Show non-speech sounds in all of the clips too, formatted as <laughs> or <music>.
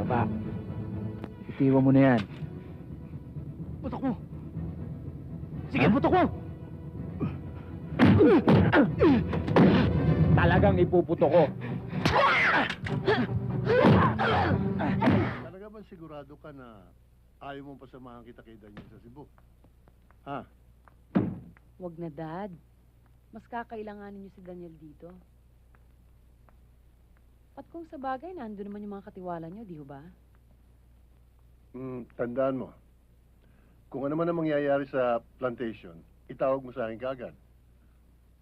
Baba. Itiwan mo na yan. Putok mo! Sige, putok mo! Talagang ipuputo ko. Talaga ba sigurado ka na ayaw mong pasamahan kita kay Daniel sa Cebu? Ha? Wag na, Dad. Mas kakailanganin niyo si Daniel dito. At kung sa bagay, nandun naman yung mga katiwala niyo, di ho ba? Hmm, tandaan mo. Kung ano man ang mangyayari sa plantation, itawag mo sa akin kaagad.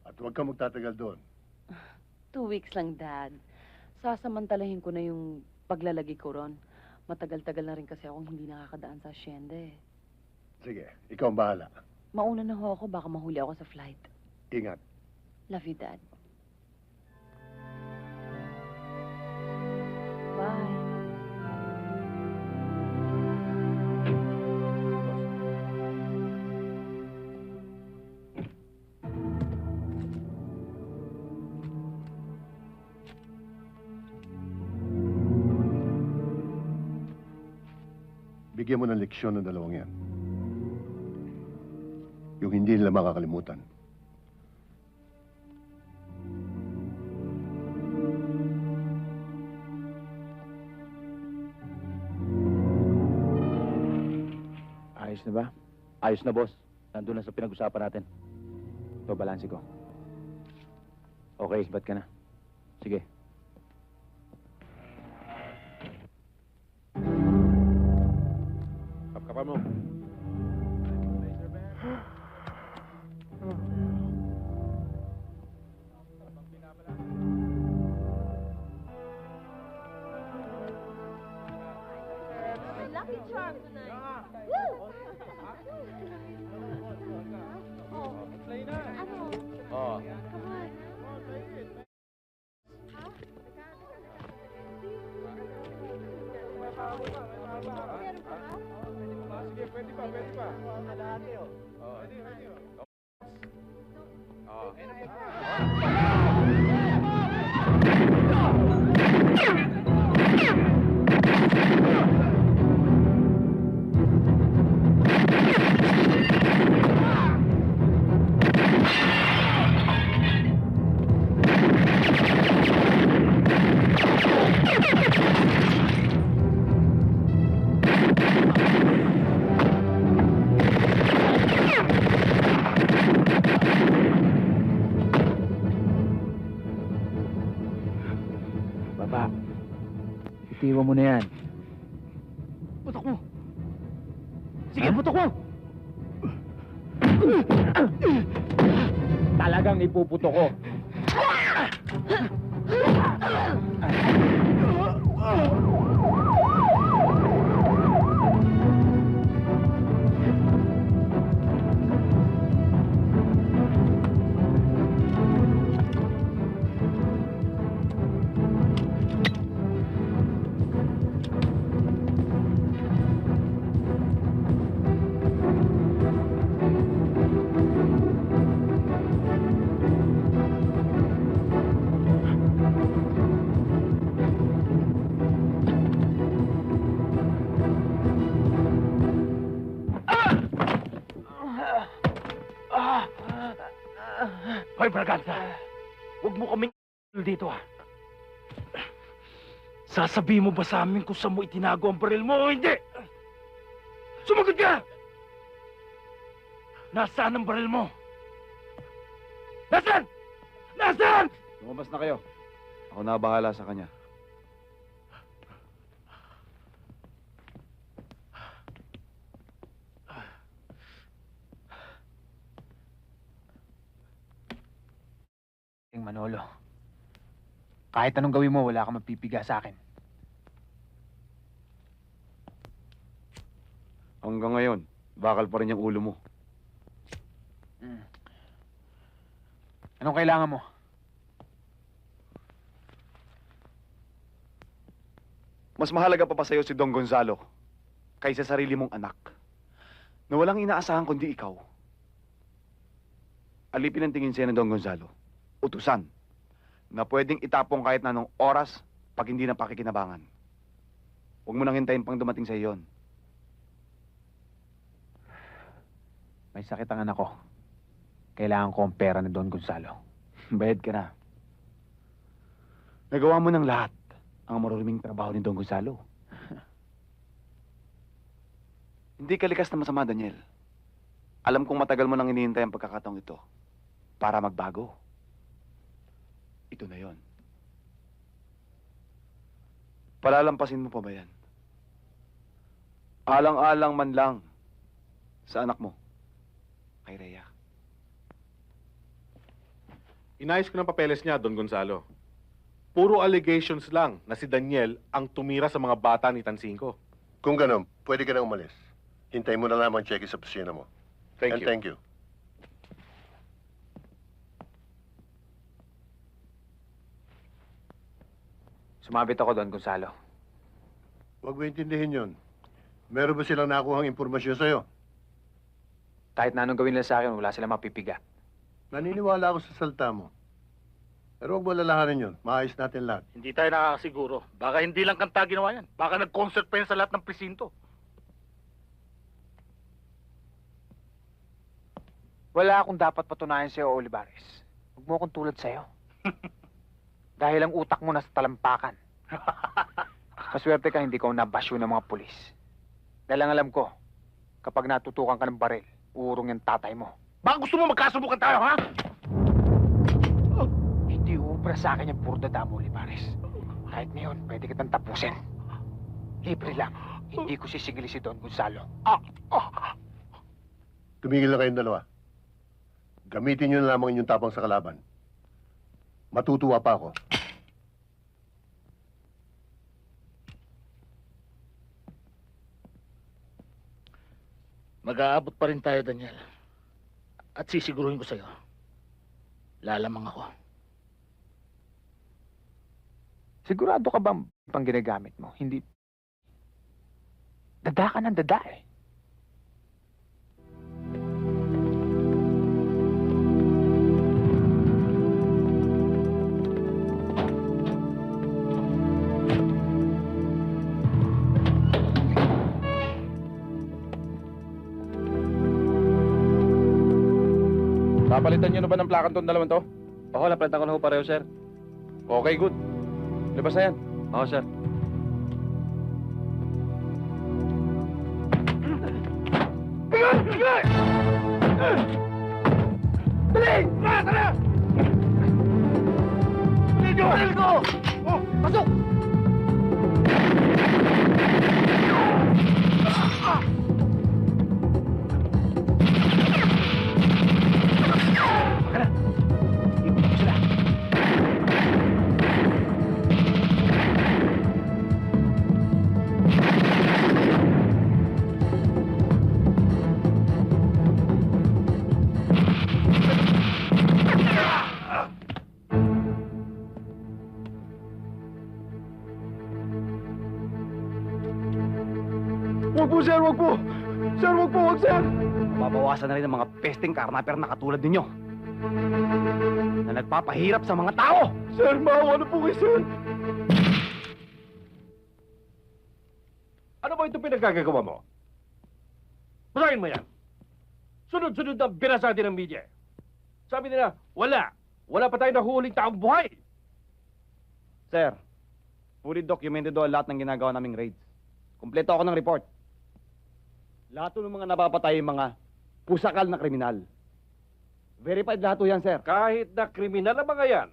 At huwag kang magtatagal doon. <sighs> Two weeks lang, Dad. Sasamantalahin ko na yung paglalagay ko ron. Matagal-tagal na rin kasi akong hindi nakakadaan sa asyenda eh. Sige, ikaw ang bahala. Mauna na ho ako, baka mahuli ako sa flight. Ingat. Love you, Dad. Bigyan mo ng leksyon ng dalawang yan. Yung hindi nila makakalimutan. Ayos na ba? Ayos na, boss. Nandun na sa pinag-usapan natin. Ito, balansi ko. Okay. Ba't ka na? Sige. Baba. Itiwan mo na yan. Putok mo! Sige, putok mo! Talagang ipuputo ko. Hoy, Braganza! Huwag mo kaming dito, ha? Sasabihin mo ba sa amin kung saan mo itinago ang baril mo o hindi? Sumagot ka! Nasaan ang baril mo? Nasaan? Nasaan? Lumabas na kayo. Ako na bahala sa kanya. Manolo. Kahit anong gawin mo, wala kang mapipiga sa akin. Hanggang ngayon, bakal pa rin yung ulo mo. Mm. Anong kailangan mo? Mas mahalaga pa pa sa'yo si Don Gonzalo kaysa sarili mong anak na walang inaasahan kundi ikaw. Alipin ang tingin sa'yo ng Don Gonzalo. Utusan na pwedeng itapong kahit na anong oras pag hindi na pakikinabangan. Huwag mo nang hintayin pang dumating sa iyon. May sakit ang anak ko. Kailangan ko ang pera ni Don Gonzalo. <laughs> Bayad ka na. Nagawa mo ng lahat ang maruruming trabaho ni Don Gonzalo. <laughs> Hindi ka likas na masama, Daniel. Alam kong matagal mo nang hinihintay ang pagkakataong ito para magbago. Ito na yon. Palalampasin mo pa ba yan? Alang-alang man lang sa anak mo, kay Rhea. Inayos ko ng papeles niya, Don Gonzalo. Puro allegations lang na si Daniel ang tumira sa mga bata ni Tansinko. Kung ganon, pwede ka na umalis. Hintayin mo na lamang check sa opisina mo. Thank And you. thank you. Sumabit ako, Don Gonzalo. Huwag mo intindihin yun. Meron ba silang nakuhang impormasyon sa'yo? Kahit na anong gawin nila sa akin, wala silang mapipiga. Naniniwala ako sa salta mo. Pero huwag mo lalahanin yun. Maayos natin lahat. Hindi tayo nakakasiguro. Baka hindi lang kanta ginawa yan. Baka nag-concert pa yan sa lahat ng presinto. Wala akong dapat patunayan sa'yo, Olivares. Huwag mo akong tulad sa'yo. <laughs> Dahil ang utak mo nasa talampakan. <laughs> Maswerte ka hindi ko nabasyo ng mga pulis. Dahil ang alam ko, kapag natutukan ka ng baril, uurong yung tatay mo. Baka gusto mo magkasubukan tayo, ha? Hindi ubra sa akin yung puro dada mo, Olivares. Kahit ngayon, pwede kitang tapusin. Libre lang. Hindi ko sisigili si Don Gonzalo. Tumigil na kayong dalawa. Gamitin nyo na lamang inyong tapang sa kalaban. Matutuwa pa ako. Mag-aabot pa rin tayo, Daniel. At sisiguruhin ko sa'yo. Lalamang ako. Sigurado ka ba pang ginagamit mo? Hindi... Dada ka ng dada eh. Papalitan niyo na ba ng plakan tong dalawang to? Oo, napalitan ko na ho pareho, sir. Okay, good. Labas na yan. Oo, sir. Dali! Tara, tara! Dali ko! Oh, pasok! Huwag po, sir! Huwag po! Huwag, sir! Mabawasan na rin ang mga pesting karnaper na katulad ninyo. Na nagpapahirap sa mga tao! Sir, maawa na po kayo, sir! Ano ba ito pinagkagagawa mo? Basahin mo yan. Sunod-sunod ang binasa din ng media. Sabi nila, wala. Wala pa tayo nahuhuling taong buhay. Sir, fully documented do lahat ng ginagawa naming raids. Kompleto ako ng report. Lahat ng mga napapatay mga pusakal na kriminal. Verified lahat yan, sir. Kahit na kriminal ang mga yan,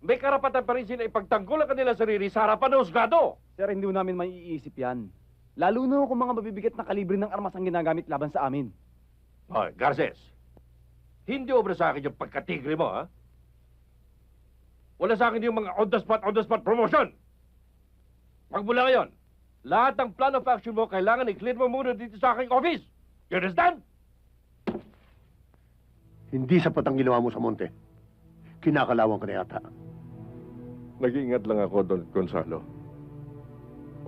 may karapatan pa rin sila ipagtanggol ang kanilang sarili sa harapan ng husgado. Sir, hindi ho namin maiisip yan. Lalo na kung mga mabibigat na kalibre ng armas ang ginagamit laban sa amin. Hoy, Garces. Hindi obra sa akin yung pagkatigre mo, ha? Wala sa akin yung mga on-the-spot, on-the-spot promotion. Magmula ngayon, lahat ng plan of action mo kailangan i-clear mo muna dito sa aking office. You understand? Hindi sapat ang ginawa mo sa monte. Kinakalawang ka na yata. Nag-iingat lang ako, Don Gonzalo.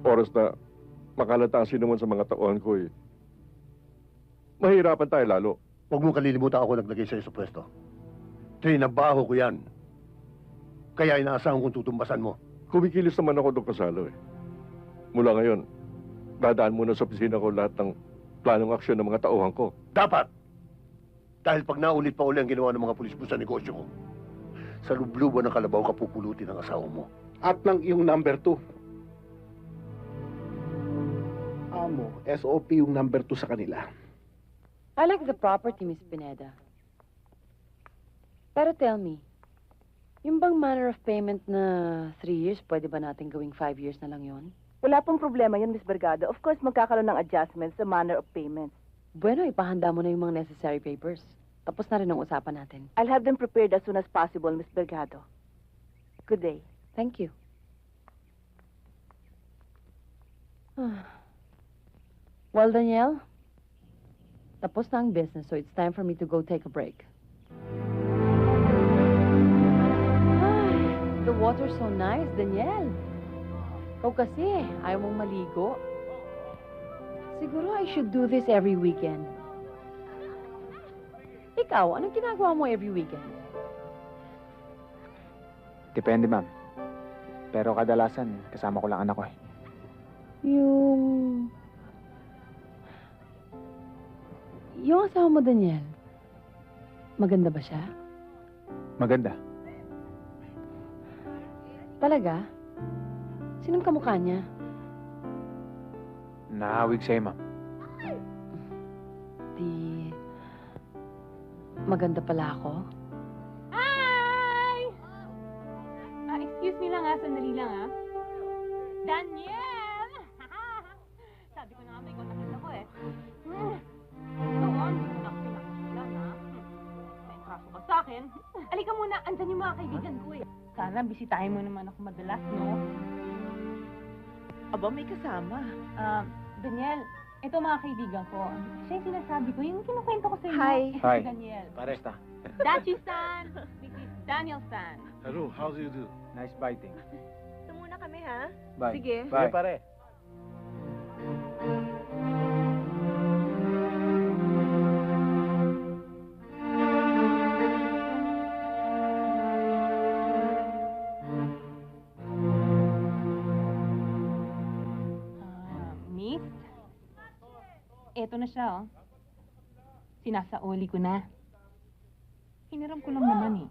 Oras na makalata ang sinuman sa mga tauhan ko eh. Mahirapan tayo lalo. Huwag mo kalilimutan ako naglagay sa'yo sa pwesto. Trinabaho ko yan. Kaya inaasahan kong tutumbasan mo. Kumikilos naman ako, Don Gonzalo eh. Mula ngayon, dadaan muna sa opisina ko lahat ng planong aksyon ng mga tauhan ko. Dapat! Dahil pag naulit pa uli ang ginawa ng mga pulis mo sa negosyo ko, sa lubluban ng kalabaw ka pupulutin ang asawa mo. At ng iyong number two. Amo, SOP yung number two sa kanila. I like the property, Miss Pineda. Pero tell me, yung bang manner of payment na three years, pwede ba natin gawing five years na lang yon? Wala pong problema yun, Miss Bergado. Of course, magkakaroon ng adjustments sa manner of payments. Bueno, ipahanda mo na yung mga necessary papers. Tapos na rin ang usapan natin. I'll have them prepared as soon as possible, Miss Bergado. Good day. Thank you. well, Danielle, tapos na ang business, so it's time for me to go take a break. Ay, the water's so nice, Danielle. Ikaw kasi, ayaw mong maligo. Siguro I should do this every weekend. Ikaw, anong ginagawa mo every weekend? Depende, ma'am. Pero kadalasan, kasama ko lang anak ko eh. Yung... Yung asawa mo, Daniel, maganda ba siya? Maganda. Talaga? Sinong kamukha niya? Nahawig sa'yo, ma'am. Di... Maganda pala ako? Hi! Ah, excuse me lang ha, sandali lang ha. Daniel! <laughs> Sabi ko na nga may kontakit ako eh. Hmm. Doon, nakapinakasila na. May kaso ka sa akin. Alika muna, andyan yung mga kaibigan ko eh. Sana bisitahin mo naman ako madalas, no? Aba, may kasama. Ah, Daniel, ito mga kaibigan ko. Siya yung sinasabi ko, yung kinukwento ko sa inyo. Hi. Ito Hi. si Daniel. Pare. Basta. Dachi-san! This is Daniel-san. Hello, how do you do? Nice biting. Ito muna kami, ha? Bye. Sige. Bye. pare. Eto na siya, oh. Sinasauli ko na. Hiniram ko lang naman, eh.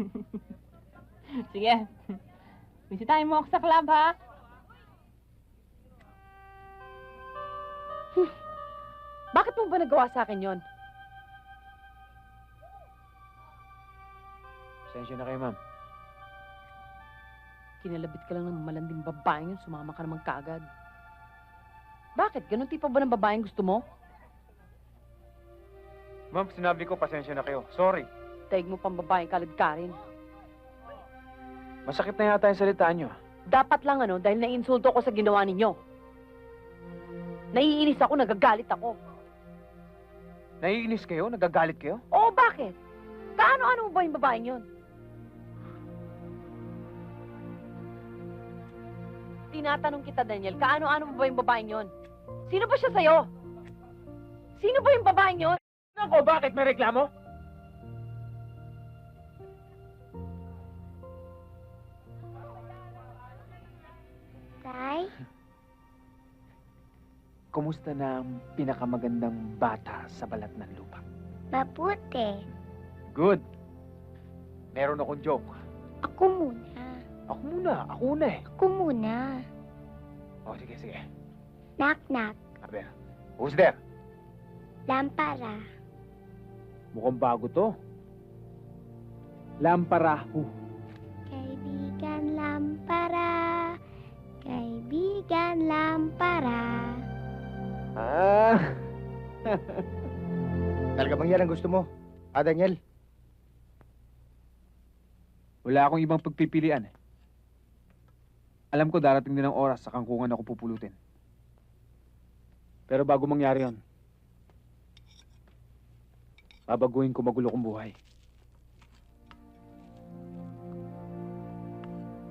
<laughs> Sige. Bisitahin mo ako sa club, ha? <sighs> Bakit mo ba nagawa sa akin yon? Pasensya na kayo, ma'am. Kinalabit ka lang ng malanding babaeng yun, sumama ka naman kaagad. Bakit? Ganon tipo ba ng babaeng gusto mo? Ma'am, sinabi ko, pasensya na kayo. Sorry. Taig mo pang babaeng kaladkarin. Masakit na yata yung salita nyo. Dapat lang ano, dahil naiinsulto ko sa ginawa ninyo. Naiinis ako, nagagalit ako. Naiinis kayo? Nagagalit kayo? Oo, bakit? Kaano-ano mo ba yung babaeng yun? Tinatanong kita, Daniel, kaano-ano mo ba yung babaeng yun? Sino ba siya sa'yo? Sino ba yung babaeng yun? Ako, bakit? May reklamo? Tay? Kumusta na ang pinakamagandang bata sa balat ng lupa? Maputi. Good. Meron akong joke. Ako muna. Ako muna. Ako una eh. Ako muna. O, sige, sige. Knock, knock. Sabi, who's there? Lampara. Mukhang bago to. Lamparahu. Kaibigan lampara. Kaibigan lampara. Ah! <laughs> Talaga bang yan ang gusto mo? Ah, Daniel? Wala akong ibang pagpipilian eh. Alam ko darating din ang oras sa kangkungan ako pupulutin. Pero bago mangyari yon, babaguhin ko magulo kong buhay.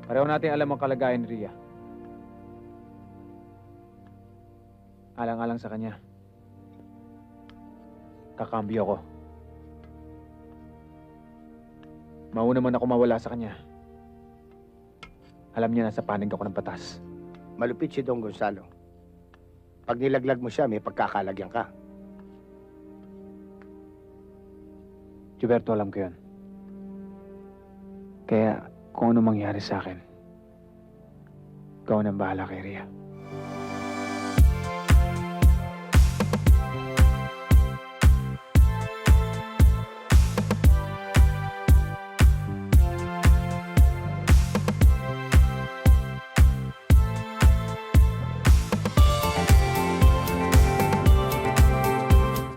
Pareho natin alam ang kalagayan ni Ria. Alang-alang sa kanya. Kakambyo ko. Mauna man ako mawala sa kanya. Alam niya na sa panig ako ng batas. Malupit si Don Gonzalo. Pag nilaglag mo siya, may pagkakalagyan ka. Gilberto, alam ko yun. Kaya, kung ano mangyari sa akin, ikaw nang bahala kay Rhea.